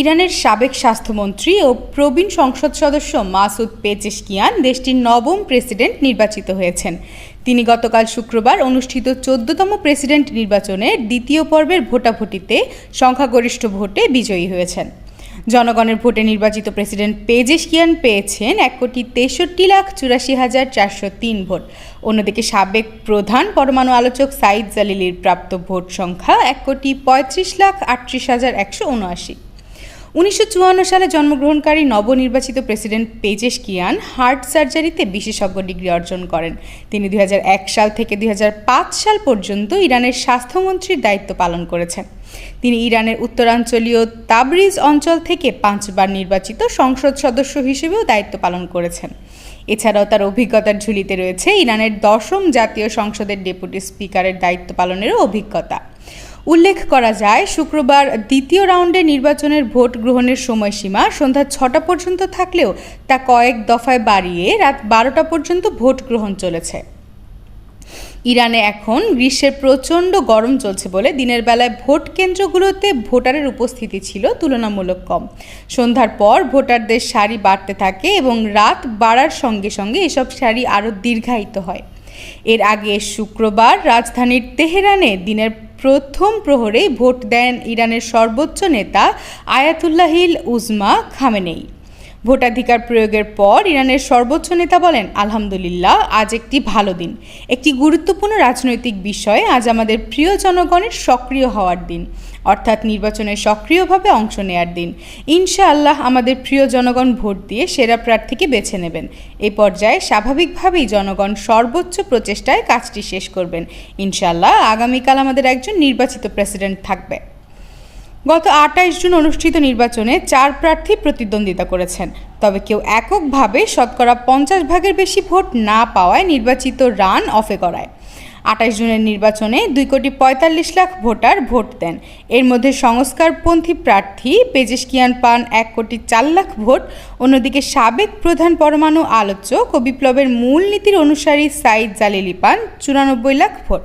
ইরানের সাবেক স্বাস্থ্যমন্ত্রী ও প্রবীণ সংসদ সদস্য মাসুদ পেচেশকিয়ান দেশটির নবম প্রেসিডেন্ট নির্বাচিত হয়েছেন। তিনি গতকাল শুক্রবার অনুষ্ঠিত চোদ্দতম প্রেসিডেন্ট নির্বাচনের দ্বিতীয় পর্বের ভোটাভুটিতে সংখ্যাগরিষ্ঠ ভোটে বিজয়ী হয়েছেন। জনগণের ভোটে নির্বাচিত প্রেসিডেন্ট পেজেশকিয়ান পেয়েছেন এক কোটি তেষট্টি লাখ চুরাশি হাজার চারশো তিন ভোট। অন্যদিকে সাবেক প্রধান পরমাণু আলোচক সাইদ জালিলির প্রাপ্ত ভোট সংখ্যা এক কোটি পঁয়ত্রিশ লাখ আটত্রিশ হাজার একশো উনআশি। উনিশশো চুয়ান্ন সালে জন্মগ্রহণকারী নবনির্বাচিত প্রেসিডেন্ট পেজেশ কিয়ান হার্ট সার্জারিতে বিশেষজ্ঞ ডিগ্রি অর্জন করেন। তিনি দুই হাজার এক সাল থেকে দুই হাজার পাঁচ সাল পর্যন্ত ইরানের স্বাস্থ্যমন্ত্রীর দায়িত্ব পালন করেছেন। তিনি ইরানের উত্তরাঞ্চলীয় তাবরিজ অঞ্চল থেকে পাঁচবার নির্বাচিত সংসদ সদস্য হিসেবেও দায়িত্ব পালন করেছেন। এছাড়াও তার অভিজ্ঞতার ঝুলিতে রয়েছে ইরানের দশম জাতীয় সংসদের ডেপুটি স্পিকারের দায়িত্ব পালনেরও অভিজ্ঞতা। উল্লেখ করা যায়, শুক্রবার দ্বিতীয় রাউন্ডে নির্বাচনের ভোট গ্রহণের সময়সীমা সন্ধ্যা ছটা পর্যন্ত থাকলেও তা কয়েক দফায় বাড়িয়ে রাত বারোটা পর্যন্ত ভোট গ্রহণ চলেছে। ইরানে এখন গ্রীষ্মের প্রচণ্ড গরম চলছে বলে দিনের বেলায় ভোট কেন্দ্রগুলোতে ভোটারের উপস্থিতি ছিল তুলনামূলক কম। সন্ধ্যার পর ভোটারদের সারি বাড়তে থাকে এবং রাত বাড়ার সঙ্গে সঙ্গে এসব সারি আরও দীর্ঘায়িত হয়। এর আগে শুক্রবার রাজধানীর তেহরানে দিনের প্রথম প্রহরে ভোট দেন ইরানের সর্বোচ্চ নেতা আয়াতুল্লাহিল উজমা খামেনেই। ভোটাধিকার প্রয়োগের পর ইরানের সর্বোচ্চ নেতা বলেন, আলহামদুলিল্লাহ, আজ একটি ভালো দিন। একটি গুরুত্বপূর্ণ রাজনৈতিক বিষয়ে আজ আমাদের প্রিয় জনগণের সক্রিয় হওয়ার দিন, অর্থাৎ নির্বাচনে সক্রিয়ভাবে অংশ নেয়ার দিন। ইনশাআল্লাহ, আমাদের প্রিয় জনগণ ভোট দিয়ে সেরা প্রার্থীকে বেছে নেবেন। এ পর্যায়ে স্বাভাবিকভাবেই জনগণ সর্বোচ্চ প্রচেষ্টায় কাজটি শেষ করবেন। ইনশাআল্লাহ, আগামীকাল আমাদের একজন নির্বাচিত প্রেসিডেন্ট থাকবে। গত আটাইশ জুন অনুষ্ঠিত নির্বাচনে চার প্রার্থী প্রতিদ্বন্দ্বিতা করেছেন। তবে কেউ এককভাবে শতকরা পঞ্চাশ ভাগের বেশি ভোট না পাওয়ায় নির্বাচিত রান অফে করায় আটাইশ জুনের নির্বাচনে দুই কোটি পঁয়তাল্লিশ লাখ ভোটার ভোট দেন। এর মধ্যে সংস্কারপন্থী প্রার্থী পেজেশকিয়ান পান এক কোটি চার লাখ ভোট। অন্যদিকে সাবেক প্রধান পরমাণু আলোচক ও বিপ্লবের মূল নীতির অনুসারী সাইদ জালিলি পান চুরানব্বই লাখ ভোট।